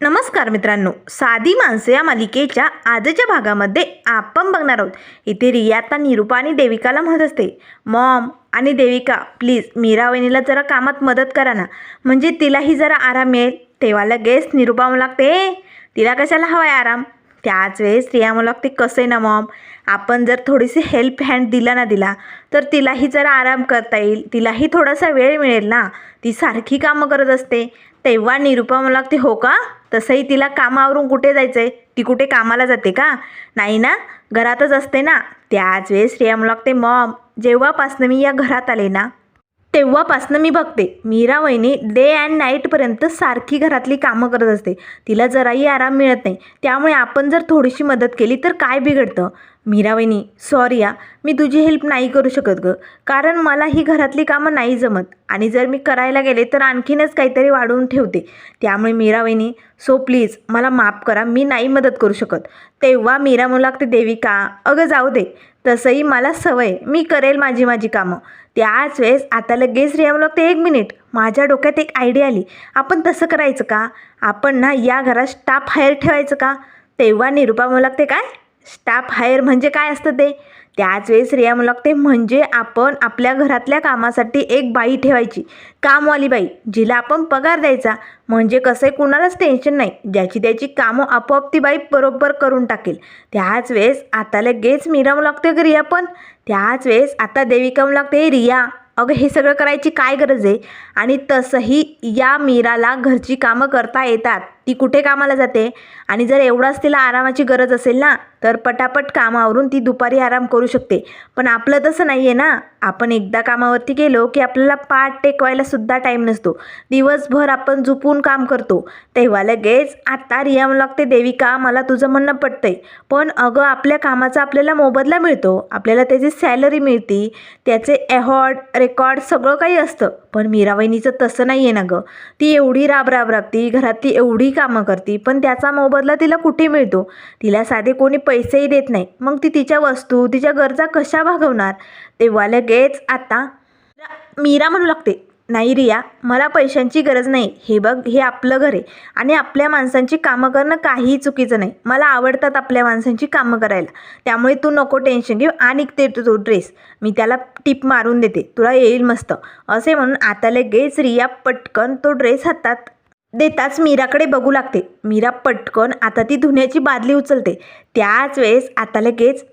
नमस्कार मित्रांनो साधी माणसं या मालिकेच्या आजच्या भागामध्ये आपण बघणार आहोत. इथे रिया आता आणि देविकाला म्हणत असते मॉम आणि देविका प्लीज मीरा वहिनीला जरा कामात मदत करा ना. म्हणजे तिलाही जरा आराम मिळेल. तेव्हा लगेच निरुपा म्हणू लागते तिला कशाला हवाय आराम? त्याच वेळेस रिया म्हणू लागते कसं आहे ना मॉम? आपण जर थोडीशी हेल्प हँड दिला ना दिला तर तिलाही जरा आराम करता येईल. तिलाही थोडासा वेळ मिळेल ना. ती सारखी कामं करत असते. तेव्हा निरुपा मला लागते हो का? तसंही तिला कामावरून कुठे जायचं आहे ती कुठे कामाला जाते का? नाही ना? घरातच असते ना? त्याच वेळेस रिया मला लागते मॉम जेव्हापासनं मी या घरात आले ना तेव्हापासनं मी बघते. मीरा वहिनी डे अँड नाईटपर्यंत सारखी घरातली कामं करत असते. तिला जराही आराम मिळत नाही. त्यामुळे आपण जर थोडीशी मदत केली तर काय बिघडतं? मीरावहिनी सॉरी या मी तुझी हेल्प नाही करू शकत गं. कारण मला ही घरातली कामं नाही जमत. आणि जर मी करायला गेले तर आणखीनच काहीतरी वाढवून ठेवते. त्यामुळे मीरावहिनी सो प्लीज मला माफ करा मी नाही मदत करू शकत. तेव्हा मीरा म्हणू लागते देविका अगं जाऊ दे. तसंही मला सवय. मी करेल माझी माझी कामं. त्याच वेळेस आता लगेच रिया म्हणू लागते एक मिनिट माझ्या डोक्यात एक आयडिया आली. आपण तसं करायचं का? आपण ना या घरात स्टाफ हायर ठेवायचं का? तेव्हा निरूपा म्हणू लागते काय? स्टाफ हायर म्हणजे काय असतं ते? त्याच वेळेस रिया म्हणू लागते म्हणजे आपण आपल्या घरातल्या कामासाठी एक बाई ठेवायची. कामवाली बाई जिला आपण पगार द्यायचा. म्हणजे कसं आहे कुणालाच टेन्शन नाही. ज्याची त्याची कामं आपोआप ती बाई बरोबर करून टाकेल. त्याच वेळेस आता लगेच मीरा लागते का रिया पण. त्याच वेळेस आता देविका म्हणू लागते रिया. अगं हे सगळं करायची काय गरज आहे? आणि तसंही या मीराला घरची कामं करता येतात. ती कुठे कामाला जाते? आणि जर एवढाच तिला आरामाची गरज असेल ना तर पटापट कामावरून ती दुपारी आराम करू शकते. पण आपलं तसं नाही आहे ना. आपण एकदा कामावरती गेलो की आपल्याला पाठ टेकवायला सुद्धा टाईम नसतो. दिवसभर आपण झुपून काम करतो. तेव्हा लगेच आता रियाम लागते देविका मला तुझं म्हणणं पटतंय. पण अगं आपल्या कामाचा आपल्याला मोबदला मिळतो. आपल्याला त्याची सॅलरी मिळते. त्याचे अहॉर्ड रेकॉर्ड सगळं काही असतं. पण मीरावहिनीचं तसं नाही आहे ना गं. ती एवढी राब राब राबती घरातली एवढी कामं करते पण त्याचा मोबदला तिला कुठे मिळतो? तिला साधे कोणी पैसेही देत नाही. मग ती तिच्या वस्तू तिच्या गरजा कशा भागवणार? तेव्हा लगेच आता मीरा म्हणू लागते नाही रिया मला पैशांची गरज नाही. हे बघ हे आपलं घर आहे आणि आपल्या माणसांची कामं करणं काहीही चुकीचं नाही. मला आवडतात आपल्या माणसांची कामं करायला. त्यामुळे तू नको टेन्शन घेऊ आणि ते तो ड्रेस. मी त्याला टिप मारून देते. तुला येईल मस्त. असे म्हणून आता लगेच रिया पटकन तो ड्रेस हातात देताच मीराकडे बघू लागते. मीरा पटकन आता ती धुण्याची बादली उचलते. त्याच वेळेस आता लगेच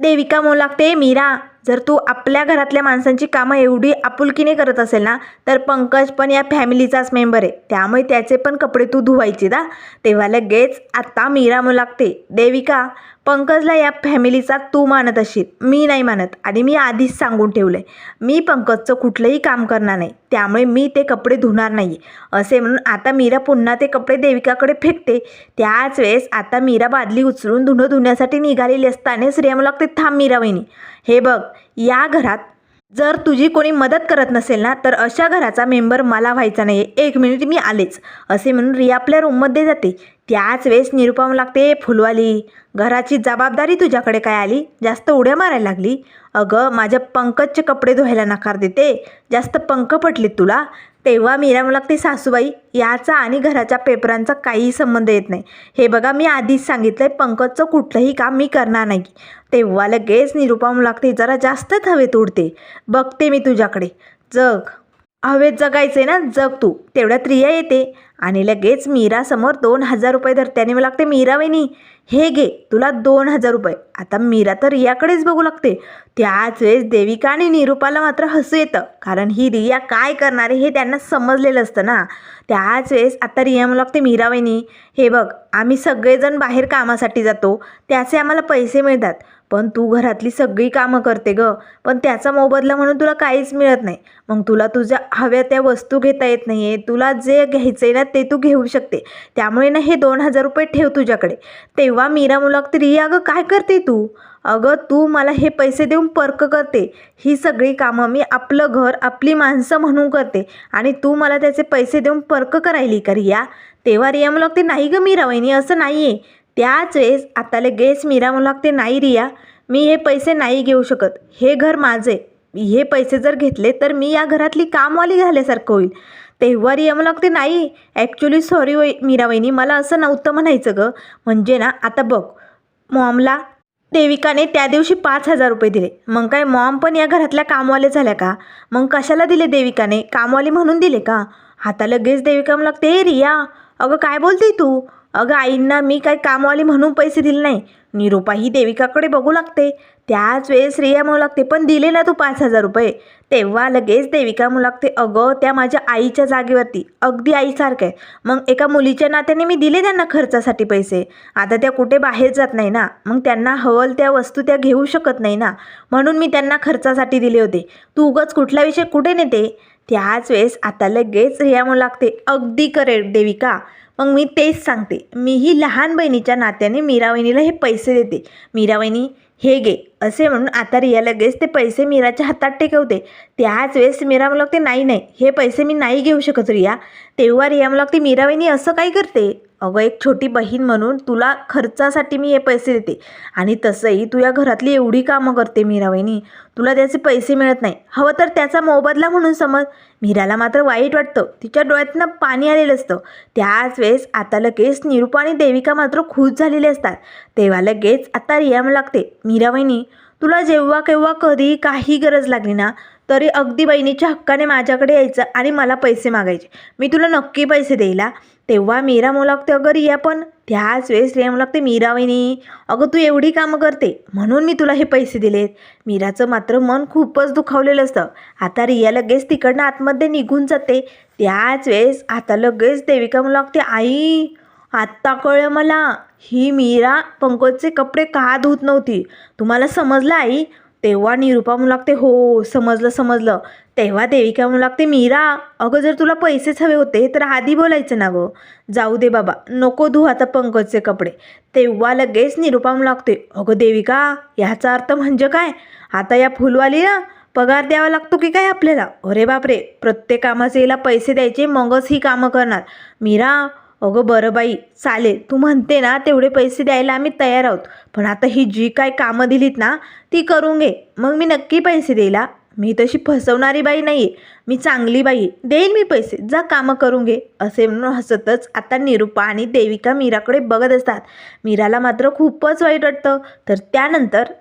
देविका म्हणू लागते मीरा जर तू आपल्या घरातल्या माणसांची कामं एवढी आपुलकीने करत असेल ना तर पंकज पण या फॅमिलीचाच मेंबर आहे. त्यामुळे त्याचे पण कपडे तू धुवायचे ना. तेव्हा लगेच आत्ता मीरा म्हणू लागते. देविका पंकजला या फॅमिलीचा तू मानत असशील मी नाही मानत आणि मी आधीच सांगून ठेवलं आहे मी पंकजचं कुठलंही काम करणार नाही. त्यामुळे मी ते कपडे धुणार नाही असे म्हणून आता मीरा पुन्हा ते कपडे देविकाकडे फेकते. त्याच वेळेस आता मीरा बादली उचलून धुणं धुण्यासाठी निघालेली असताना श्रेया मला थांब मीरा वहिनी. हे बघ या घरात जर तुझी कोणी मदत करत नसेल ना तर अशा घराचा मेंबर मला व्हायचा नाही एक मिनिट मी आलेच. असे म्हणून रिया आपल्या रूममध्ये जाते. त्याच वेळेस निरुपम लागते फुलवाली घराची जबाबदारी तुझ्याकडे काय आली? जास्त उड्या मारायला लागली? अगं माझ्या पंकजचे कपडे धुवायला नकार देते. जास्त पंख पटले तुला? तेव्हा मीरा लागते सासूबाई याचा आणि घराच्या पेपरांचा काहीही संबंध येत नाही. हे बघा मी आधीच सांगितलं आहे पंकजचं कुठलंही काम मी करणार नाही. तेव्हा लगेच निरुपा लागते जरा जास्तच हवेत उडते. बघते मी तुझ्याकडे. जग. हवेत जगायचे ना? जग तू. तेवढ्यात रिया येते. आणि लगेच मीरासमोर दोन हजार रुपये धरते आणि मला लागते मीरा वहिनी हे घे तुला दोन हजार रुपये. आता मीरा तर रियाकडेच बघू लागते. त्याच वेळेस देविका आणि निरुपाला मात्र हसू येतं. कारण ही रिया काय करणार आहे हे त्यांना समजलेलं असतं ना? त्याच वेळेस आता रिया मला लागते मीरा वहिनी हे बघ आम्ही सगळेजण बाहेर कामासाठी जातो. त्याचे आम्हाला पैसे मिळतात. पण तू घरातली सगळी कामं करते ग. पण त्याचा मोबदला म्हणून तुला काहीच मिळत नाही. मग तुला तुझ्या हव्या त्या वस्तू घेता येत नाही आहे तुला जे घ्यायचं आहे ना ते तू घेऊ शकते. त्यामुळे ना हे दोन हजार रुपये ठेव तुझ्याकडे. तेव्हा मीरा मुलागते रिया अगं काय करते तू? अगं तू मला हे पैसे देऊन पर्क करते. ही सगळी कामं मी आपलं घर आपली माणसं म्हणून करते. आणि तू मला त्याचे पैसे देऊन पर्क करायली का रिया? तेव्हा रिया मला नाही गं मीरा वहिनी असं नाही आहे त्याच वेळेस आता लगेच मीरा मला लागते नाही रिया मी हे पैसे नाही घेऊ शकत. हे घर माझे. हे पैसे जर घेतले तर मी या घरातली कामवाली झाल्यासारखं होईल. तेव्हा रिया मला लागते नाही ॲक्च्युली सॉरी वै मीरा वहिनी मला असं नव्हतं म्हणायचं गं. म्हणजे ना आता बघ मॉमला देविकाने त्या दिवशी पाच हजार रुपये दिले. मग काय मॉम पण या घरातल्या कामवाले झाल्या का? मग कशाला दिले देविकाने? कामवाले म्हणून दिले का? आता लगेच देविका म्हणू लागते "ए रिया अगं काय बोलते तू? अगं आईंना मी काय कामवाली म्हणून पैसे दिले नाही. निरूपा ही देविकाकडे बघू लागते. त्याच वेळेस रिया म्हणू लागते पण दिले ना तू पाच हजार रुपये. तेव्हा लगेच देविका म्हणू लागते अगं त्या माझ्या आईच्या जागेवरती. अगदी आईसारखं आहे. मग एका मुलीच्या नात्याने मी दिले त्यांना खर्चासाठी पैसे. आता त्या कुठे बाहेर जात नाही ना. मग त्यांना हवल त्या वस्तू त्या घेऊ शकत नाही ना. म्हणून मी त्यांना खर्चासाठी दिले होते. तू उगाच कुठला विषय कुठे नेते? त्याच वेळेस आता लगेच रिया म्हणू लागते अगदी करेल देविका. मग मी तेच सांगते. मीही लहान बहिणीच्या नात्याने मीरा वहिनीला हे पैसे देते. मीरा वहिनी हे घे असे म्हणून आता रिया लगेच ते पैसे मीराच्या हातात टेकवते. त्याच वेळेस मीरा मला लागते नाही नाही हे पैसे मी नाही घेऊ शकत रिया. तेव्हा रिया मला लागते मीरा वहिनी असं काय करते? अगं एक छोटी बहीण म्हणून तुला खर्चासाठी मी हे पैसे देते. आणि तसंही तू या घरातली एवढी कामं करते मीरा तुला त्याचे पैसे मिळत नाही. हवं तर त्याचा मोबदला म्हणून समज. मीराला मात्र वाईट वाटतं. तिच्या डोळ्यातनं पाणी आलेलं असतं. त्याच वेळेस आता लगेच निरूपा आणि देविका मात्र खुश झालेले असतात. तेव्हा लगेच आता रियाम लागते. मीरा तुला जेव्हा केव्हा कधी काही गरज लागली ना तरी अगदी बहिणीच्या हक्काने माझ्याकडे यायचं आणि मला पैसे मागायचे. मी तुला नक्की पैसे देईला. तेव्हा मीरा मला लागते अगं रिया पण त्याच वेळेस रिया मला लागते मीरा वहिनी अगं तू एवढी कामं करते म्हणून मी तुला हे पैसे दिलेत. मीराचं मात्र मन खूपच दुखावलेलं असतं. आता रिया लगेच तिकडनं आतमध्ये निघून जाते. त्याच वेळेस आता लगेच देविका मला लागते आई आत्ता कळलं मला. ही मीरा पंकजचे कपडे का धुत नव्हती? तुम्हाला समजलं आई? तेव्हा निरूपा म्हणू लागते हो समजलं समजलं. तेव्हा देविका म्हणू लागते मीरा अगं जर तुला पैसेच हवे होते तर आधी बोलायचं ना गं. जाऊ दे बाबा नको धू आता पंकजचे कपडे. तेव्हा लगेच निरूपा म्हणू लागते अगं देविका ह्याचा अर्थ म्हणजे काय? आता या फुलवालीला पगार द्यावा लागतो की काय आपल्याला? अरे बापरे प्रत्येक कामाचे हिला पैसे द्यायचे मगच ही कामं करणार. मीरा अगं बरं बाई चालेल. तू म्हणते ना तेवढे पैसे द्यायला आम्ही तयार आहोत. पण आता ही जी काय कामं दिलीत ना ती करून घे. मग मी नक्की पैसे देईला. मी तशी फसवणारी बाई नाही आहे मी चांगली बाई. आहे देईन मी पैसे. जा कामं करून घे. असे म्हणून हसतच आता निरुपा आणि देविका मीराकडे बघत असतात. मीराला मात्र खूपच वाईट वाटतं. तर त्यानंतर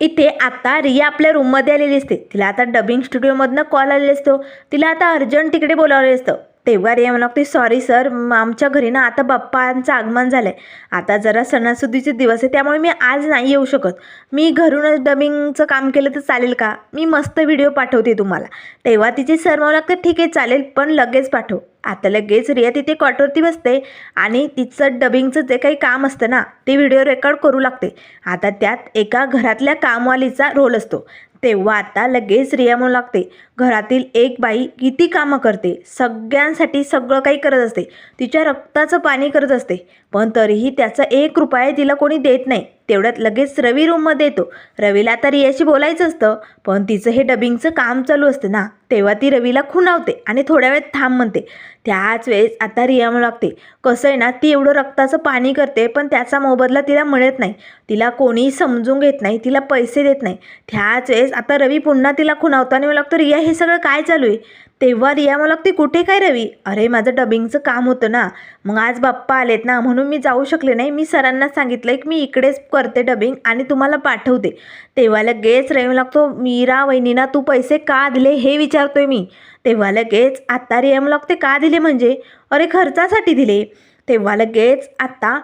इथे आता रिया आपल्या रूममध्ये आलेली असते. तिला आता डबिंग स्टुडिओमधनं कॉल आलेला असतो. तिला आता अर्जंट तिकडे बोलावले असतं. तेव्हा रिया म्हणा लागते सॉरी सर आमच्या घरी ना आता बाप्पांचं आगमन झालं आहे आता जरा सणासुदीचे दिवस आहे त्यामुळे मी आज नाही येऊ शकत. मी घरूनच डबिंगचं काम केलं तर चालेल का? मी मस्त व्हिडिओ पाठवते तुम्हाला. तेव्हा तिचे सर मला लागते ठीक आहे चालेल पण लगेच पाठव. आता लगेच रिया तिथे कॉटवरती बसते आणि तिचं डबिंगचं जे काही काम असतं ना ते व्हिडिओ रेकॉर्ड करू लागते. आता त्यात एका घरातल्या कामवालीचा रोल असतो. तेव्हा आता लगेच रिया म्हणू लागते घरातील एक बाई किती कामं करते सगळ्यांसाठी सगळं काही करत असते तिच्या रक्ताचं पाणी करत असते पण तरीही त्याचा एक रुपया तिला कोणी देत नाही. तेवढ्यात लगेच रवी रूममध्ये येतो. रवीला आता रियाशी बोलायचं असतं पण तिचं हे डबिंगचं काम चालू असतं ना तेव्हा ती रवीला खुणावते आणि थोड्या वेळ थांब म्हणते. त्याच वेळेस आता रिया लागते कसं आहे ना ती एवढं रक्ताचं पाणी करते पण त्याचा मोबदला तिला मिळत नाही. तिला कोणीही समजून घेत नाही तिला पैसे देत नाही. त्याच वेळेस आता रवी पुन्हा तिला खुणावतो आणि मला लागतो रिया हे सगळं काय चालू आहे? तेव्हा रिया मला ते कुठे काय रवी? अरे माझं डबिंगचं काम होतं ना. मग आज बाप्पा आलेत ना म्हणून मी जाऊ शकले नाही. मी सरांना सांगितलं की मी इकडेच करते डबिंग आणि तुम्हाला पाठवते. तेव्हा लगेच रवी लागतो मीरा वहिनीना तू पैसे का दिले हे विचारतोय मी. तेव्हा लगेच आत्ता रिया मला ते का दिले म्हणजे? अरे खर्चासाठी दिले. तेव्हा लगेच आत्ता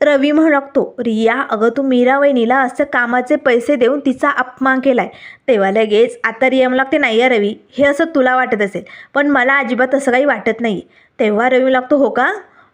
रवी म्हणू लागतो रिया अगं तू मीरा वहिनीला असं कामाचे पैसे देऊन तिचा अपमान केला आहे तेव्हा लगेच आता रिया म्हणू लागते नाही आहे रवी हे असं तुला वाटत असेल पण मला अजिबात असं काही वाटत नाही. तेव्हा रवी लागतो हो का?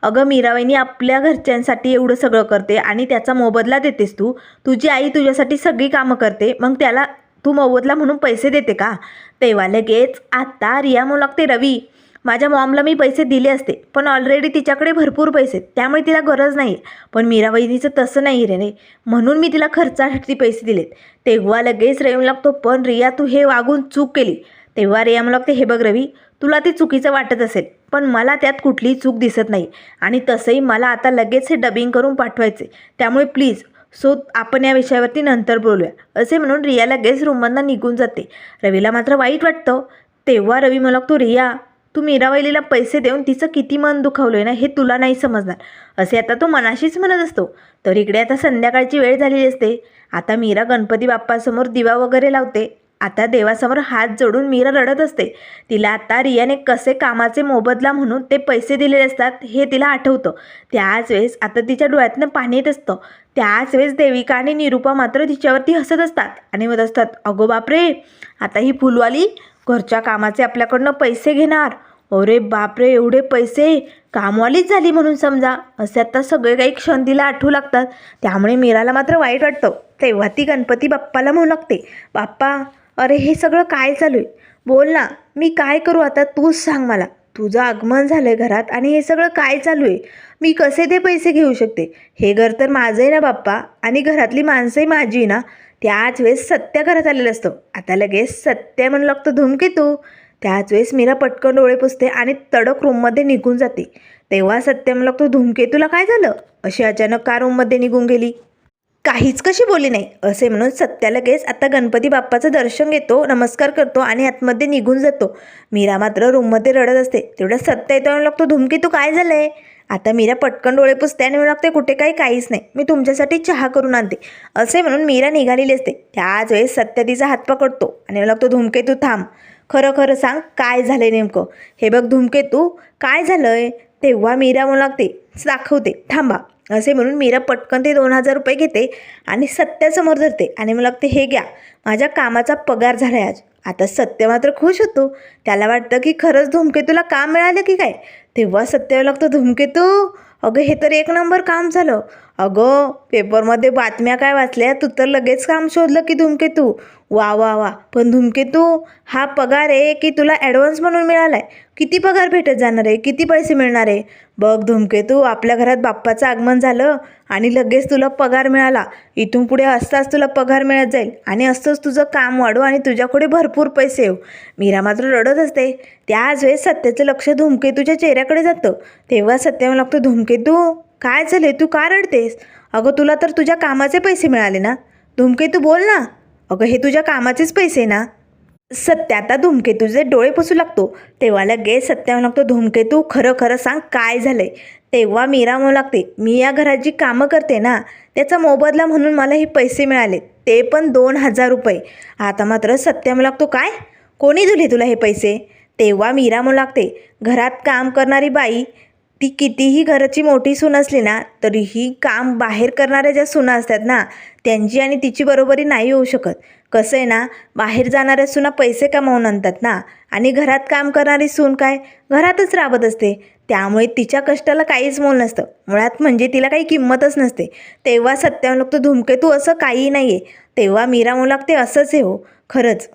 अगं मीराबाईनी आपल्या घरच्यांसाठी एवढं सगळं करते आणि त्याचा मोबदला देतेस तू. तुझी आई तुझ्यासाठी सगळी कामं करते मग त्याला तू मोबदला म्हणून पैसे देते का? तेव्हा लगेच आत्ता रिया म्हणू लागते रवी माझ्या मॉमला मी पैसे दिले असते पण ऑलरेडी तिच्याकडे भरपूर पैसे आहेत, त्यामुळे तिला गरज नाही पण मीराबाईनीचं तसं नाही रे नाही म्हणून मी तिला खर्चासाठी पैसे दिलेत. तेव्हा लगेच रेवून लागतो पण रिया तू हे वागून चूक केली. तेव्हा रिया मला लागते हे बघ रवी तुला ते चुकीचं वाटत असेल पण मला त्यात कुठलीही चूक दिसत नाही. आणि तसंही मला आता लगेच हे डबिंग करून पाठवायचे त्यामुळे प्लीज सो आपण या विषयावरती नंतर बोलूया. असे म्हणून रिया लगेच रूममधनं निघून जाते. रवीला मात्र वाईट वाटतं. तेव्हा रवी मला लागतो रिया तू मीरावैलीला पैसे देऊन तिचं किती मन दुखावलं आहे ना हे तुला नाही समजणार. असे आता तो मनाशीच म्हणत असतो. तर इकडे आता संध्याकाळची वेळ झालेली असते. आता मीरा गणपती बाप्पासमोर दिवा वगैरे लावते. आता देवासमोर हात जोडून मीरा रडत असते. तिला आता रियाने कसे कामाचे मोबदला म्हणून ते पैसे दिलेले असतात हे तिला आठवतं. त्याच वेळेस आता तिच्या डोळ्यातनं पाणी येत असतं. त्याच वेळेस देविका आणि निरूपा मात्र तिच्यावरती हसत असतात आणि म्हणत असतात अगो बापरे! आता ही फुलवाली घरच्या कामाचे आपल्याकडनं पैसे घेणार. अरे बापरे एवढे पैसे? कामवालीच झाली म्हणून समजा. असे आता सगळे काही क्षण तिला आठवू लागतात. त्यामुळे मीराला मात्र वाईट वाटतं. तेव्हा ती गणपती बाप्पाला म्हणू लागते. बाप्पा अरे हे सगळं काय चालू आहे? बोल ना मी काय करू आता तूच सांग मला. तुझं आगमन झालं आहे घरात आणि हे सगळं काय चालू आहे? मी कसे ते पैसे घेऊ शकते? हे घर तर माझं आहे ना बाप्पा. आणि घरातली माणसंही माझी आहे ना. त्याच वेळेस सत्या घरात आलेलं असतं. आता लगेच सत्य म्हणू लागतो धुमकेतू त्याच वेळेस मीरा पटकन डोळे पुसते आणि तडक रूममध्ये निघून जाते. तेव्हा सत्य म्हणू लागतो धुमकेतूला काय झालं? अशी अचानक का रूममध्ये निघून गेली. काहीच कशी बोली नाही. असे म्हणून सत्या लगेच आता गणपती बाप्पाचं दर्शन घेतो नमस्कार करतो आणि आतमध्ये निघून जातो. मीरा मात्र रूममध्ये रडत असते. तेवढ्या सत्य येतो म्हणू लागतो धुमकी तू काय झालंय? आता मीरा पटकन डोळे पुसते आणि म्हणू लागते कुठे काही काहीच नाही. मी तुमच्यासाठी चहा करून आणते. असे म्हणून मीरा निघालेली असते. त्याच वेळेस सत्या तिचा हात पकडतो आणि म्हणू लागतो धुमके तू थांब. खरं खरं सांग काय झालंय नेमकं? हे बघ धुमके तू काय झालंय? तेव्हा मीरा म्हणू लागते दाखवते थांबा. असे म्हणून मीरा पटकन ते दोन हजार रुपये घेते आणि सत्यासमोर धरते आणि मला लागते हे घ्या. माझ्या कामाचा पगार झाला आहे आज. आता सत्य मात्र खुश होतो. त्याला वाटतं की खरंच धूमकेतूला काम मिळालं की काय? तेव्हा सत्यावर लागतं धुमकेतू. अगं हे तर एक नंबर काम झालं. अगं पेपरमध्ये बातम्या काय वाचल्या? तू तर लगेच काम शोधलं की धुमकेतू. वा वा वा. पण धुमकेतू हा पगार आहे की तुला ॲडव्हान्स म्हणून मिळाला आहे किती पगार भेटत जाणार आहे? किती पैसे मिळणार आहे? बघ धुमकेतू आपल्या घरात बाप्पाचं आगमन झालं आणि लगेच तुला पगार मिळाला. इथून पुढे असताच तुला पगार मिळत जाईल आणि असंच तुझं काम वाढू आणि तुझ्याकडे भरपूर पैसे येऊ. मीरा मात्र रडत असते. त्याच वेळेस सत्याचं लक्ष धुमकेतूच्या चेहऱ्याकडे जातं. तेव्हा सत्य मला धूमकेतू धुमकेतू काय झाले तू का रडतेस? अगं तुला तर तुझ्या कामाचे पैसे मिळाले ना. धुमकेतू बोल ना. अगं हे तुझ्या कामाचेच पैसे ना. सत्य आता धुमकेतूचे डोळे पुसू लागतो. तेव्हा लगेच सत्या लागतो धुमकेतू खरं खरं सांग काय झालंय? तेव्हा मीरा म्हणू लागते मी या घरात जी कामं करते ना त्याचा मोबदला म्हणून मला हे पैसे मिळाले. ते पण दोन हजार रुपये. आता मात्र सत्या म्हणू लागतो काय? कोणी दिले तुला हे पैसे? तेव्हा मीरा म्हणू लागते घरात काम करणारी बाई ती कितीही घराची मोठी सून असली ना तरीही काम बाहेर करणाऱ्या ज्या सुना असतात ना त्यांची आणि तिची बरोबरी नाही होऊ शकत. कसं आहे ना बाहेर जाणाऱ्या सुना पैसे कमावून आणतात ना आणि घरात काम करणारी सून काय? घरातच राबत असते. त्यामुळे तिच्या कष्टाला काहीच मोल नसतं. मुळात म्हणजे तिला काही किंमतच नसते. तेव्हा सत्यावलोक लागतो धुमकेतू असं काही नाही आहे तेव्हा मीरा मुलाक ते असंच आहे हो. खरंच.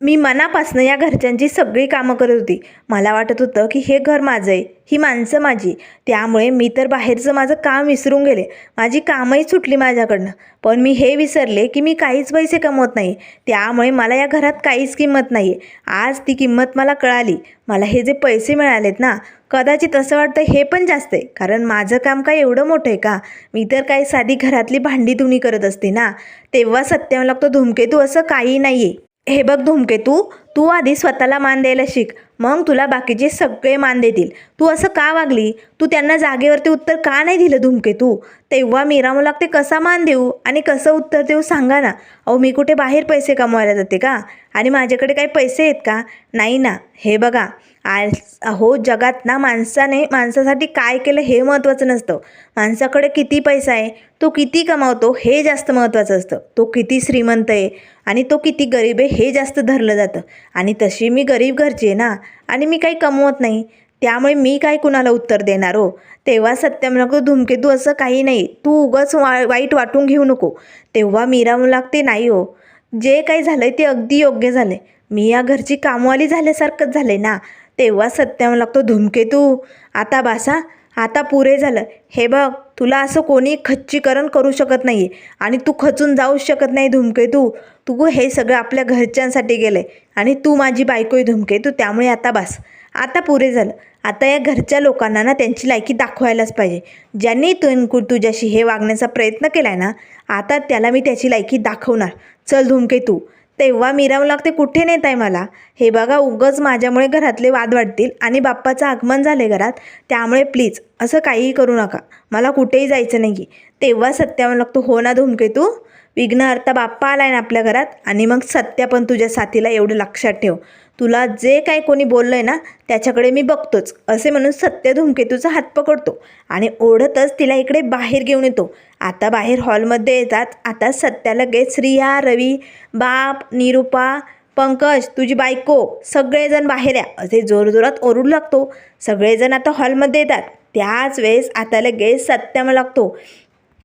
मी मनापासनं या घरच्यांची सगळी कामं करत होती. मला वाटत होतं की हे घर माझं आहे ही माणसं माझी. त्यामुळे मी तर बाहेरचं माझं काम विसरून गेले. माझी कामही सुटली माझ्याकडनं. पण मी हे विसरले की मी काहीच पैसे कमवत नाही. त्यामुळे मला या घरात काहीच किंमत नाही आहे आज ती किंमत मला कळाली. मला हे जे पैसे मिळालेत ना कदाचित असं वाटतं हे पण जास्त आहे. कारण माझं काम काय एवढं मोठं आहे का? मी तर काही साधी घरातली भांडी धुणी करत असते ना. तेव्हा सत्यावर लागतो धुमकेतू असं काही नाही आहे हे बघ धूमकेतू तू आधी स्वतःला मान द्यायला शिक. मग तुला बाकीचे सगळे मान देतील. तू असं का वागली? तू त्यांना जागेवरती उत्तर का नाही दिलं धूमकेतू तेव्हा मीरा मला लागते कसा मान देऊ आणि कसं उत्तर देऊ सांगा ना. अहो मी कुठे बाहेर पैसे कमवायला जाते का? आणि माझ्याकडे काही पैसे आहेत का? नाही ना. हे बघा. आज हो जगात ना माणसाने माणसासाठी काय केलं हे महत्त्वाचं नसतं. माणसाकडे किती पैसा आहे तो किती कमावतो हे जास्त महत्त्वाचं असतं. तो किती श्रीमंत आहे आणि तो किती गरीब आहे हे जास्त धरलं जातं. आणि तशी मी गरीब घरची आहे ना आणि मी काही कमवत नाही त्यामुळे मी काय कुणाला उत्तर देणार हो? तेव्हा सत्यम नको धुमकेतू असं काही नाही. तू उगाच वा वाईट वाटून घेऊ नको. तेव्हा मीरा लागते नाही हो जे काही झालं आहे ते अगदी योग्य झालं आहे मी या घरची कामवाली झाल्यासारखंच झालं आहे ना. तेव्हा सत्यावर लागतो धुमकेतू आता बासा आता पुरे झालं. हे बघ तुला असं कोणी खच्चीकरण करू शकत नाही आहे आणि तू खचून जाऊच शकत नाही धुमकेतू तू. हे सगळं आपल्या घरच्यांसाठी गेलं आहे आणि तू माझी बायको आहे धुमकेतू त्यामुळे आता बास. आता पुरे झालं. आता या घरच्या लोकांना ना त्यांची लायकी दाखवायलाच पाहिजे. ज्यांनी तू तुझ्याशी हे वागण्याचा प्रयत्न केला आहे ना आता त्याला मी त्याची लायकी दाखवणार. चल धूमकेतू तेव्हा मिरावं लागते कुठे नेत आहे मला? हे बघा उगंच माझ्यामुळे घरातले वाद वाढतील आणि बाप्पाचं आगमन झाले घरात. त्यामुळे प्लीज असं काहीही करू नका. मला कुठेही जायचं नाही तेव्हा सत्या लागतो हो ना धूमकेतू विघ्नहर्ता बाप्पा आला आहे ना आपल्या घरात? आणि मग सत्या पण तुझ्या साथीला एवढं लक्षात ठेव. तुला जे काही कोणी बोललं आहे ना त्याच्याकडे मी बघतोच. असे म्हणून सत्य धूमकेतूचा हात पकडतो आणि ओढतच तिला इकडे बाहेर घेऊन येतो. आता बाहेर हॉलमध्ये येतात. आता सत्या लगेच रिया रवी बाप निरुपा पंकज तुझी बायको सगळेजण बाहेर या. असे जोरजोरात ओरडू लागतो. सगळेजण आता हॉलमध्ये येतात. त्याच वेळेस आता लगेच सत्यम लागतो.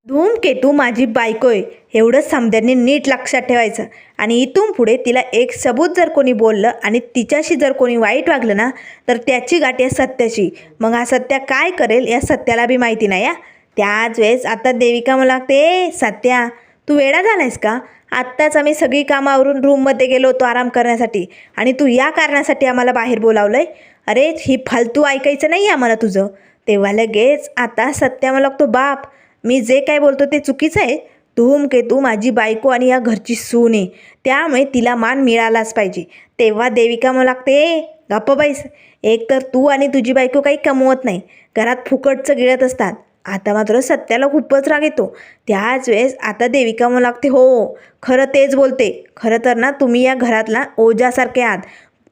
धूमकेतू माझी बायको आहे. एवढंच समद्यांनी नीट लक्षात ठेवायचं. आणि इथून पुढे तिला एक सबूत जर कोणी बोललं आणि तिच्याशी जर कोणी वाईट वागलं ना तर त्याची गाठ या सत्याशी मग हा सत्या काय करेल या सत्याला बी माहिती नाही या त्याच वेळेस आता देविका मला लागते सत्या तू वेडा झालायस का? आत्ताच आम्ही सगळी कामावरून रूममध्ये गेलो होतो आराम करण्यासाठी. आणि तू या कारणासाठी आम्हाला बाहेर बोलावलं आहे अरे ही फालतू ऐकायचं नाही आम्हाला तुझं. तेव्हा लगेच आता सत्या मला लागतो बाप मी जे काय बोलतो ते चुकीचं आहे. धूमकेतू माझी बायको आणि या घरची सून आहे. त्यामुळे तिला मान मिळालाच पाहिजे. तेव्हा देविका मला लागते गप्प बाईस एक तर तू आणि तुझी बायको काही कमवत नाही. घरात फुकटचं गिळत असतात. आता मात्र सत्याला खूपच राग येतो. त्याच वेळेस आता देविका मला लागते हो खरं तेच बोलते. खरं तर ना तुम्ही या घरातला ओजासारखे आहात.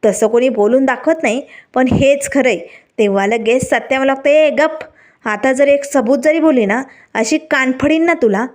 तसं कोणी बोलून दाखवत नाही पण हेच खरं आहे तेव्हा लगेच सत्या मला लागते "ए, गप आता जर एक सबूत जरी बोली ना अशी कानफडीन ना तुला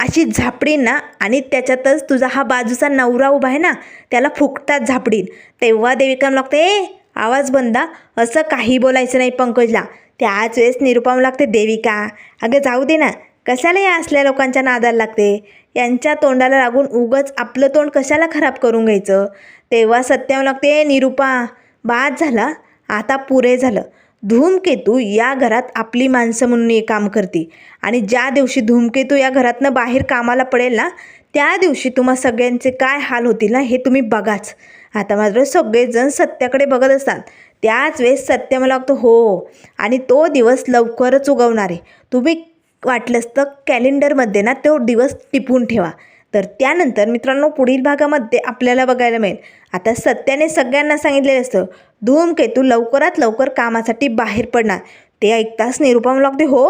अशी झापडीन ना आणि त्याच्यातच तुझा हा बाजूचा नवरा उभा आहे ना त्याला फुकटात झापडीन. तेव्हा देविका लागते ए आवाज बंदा असं काही बोलायचं नाही पंकजला. त्याच वेळेस निरुपाम लागते देविका अगं जाऊ दे ना कशाला या असल्या लोकांच्या नादाला लागते? यांच्या तोंडाला लागून उगच आपलं तोंड कशाला खराब करून घ्यायचं? तेव्हा सत्याम लागते निरुपा बाद झाला. आता पुरे झालं. धूमकेतू या घरात आपली माणसं म्हणून हे काम करते. आणि ज्या दिवशी धूमकेतू या घरातनं बाहेर कामाला पडेल ना त्या दिवशी तुम्हा सगळ्यांचे काय हाल होतील ना हे तुम्ही बघाच. आता मात्र सगळेजण सत्याकडे बघत असतात. त्याच वेळेस सत्य मला वाटतं हो आणि तो दिवस लवकरच उगवणार. आहे तुम्ही वाटलंच तर कॅलेंडरमध्ये ना तो दिवस टिपून ठेवा. तर त्यानंतर मित्रांनो पुढील भागामध्ये आपल्याला बघायला मिळेल. आता सत्याने सगळ्यांना सांगितलेलं असतं धूमकेतू लवकरात लवकर कामासाठी बाहेर पडणार. ते ऐकताच निरुपम लागते हो?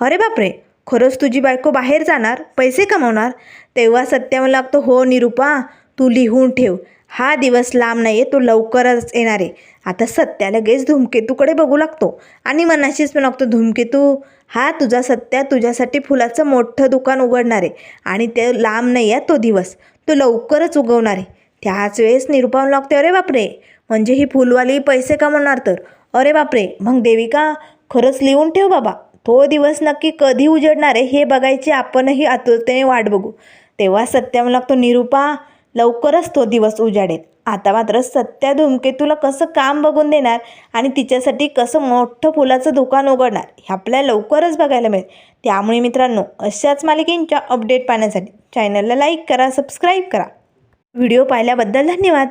अरे बापरे! खरंच तुझी बायको बाहेर जाणार पैसे कमवणार? तेव्हा सत्या मला लागतो हो निरुपा तू लिहून ठेव. हा दिवस लांब नाही आहे तो लवकरच येणार आहे. आता सत्या लगेच धूमकेतूकडे बघू लागतो. आणि मनाशीच पण लागतो धूमकेतू हा तुझा सत्या तुझ्यासाठी फुलाचं मोठं दुकान उघडणार आहे. आणि ते लांब नाही आहे तो दिवस तो लवकरच उगवणार आहे. त्याच वेळेस निरुपाम लागते अरे बापरे! म्हणजे ही फुलवाली पैसे कमवणार तर? अरे बापरे मग देविका खरंच लिहून ठेव बाबा. तो दिवस नक्की कधी उजडणार आहे हे बघायची आपणही आतुरतेने वाट बघू. तेव्हा सत्याम लागतो निरुपा लवकरच तो दिवस उजाडेल. आता मात्र सत्या धूमकेतूला कसं काम बघून देणार आणि तिच्यासाठी कसं मोठं फुलाचं दुकान उघडणार? हे आपल्याला लवकरच बघायला मिळेल. त्यामुळे मित्रांनो अशाच मालिकेंच्या अपडेट पाहण्यासाठी चॅनलला लाईक करा सबस्क्राईब करा. व्हिडिओ पाहिल्याबद्दल धन्यवाद.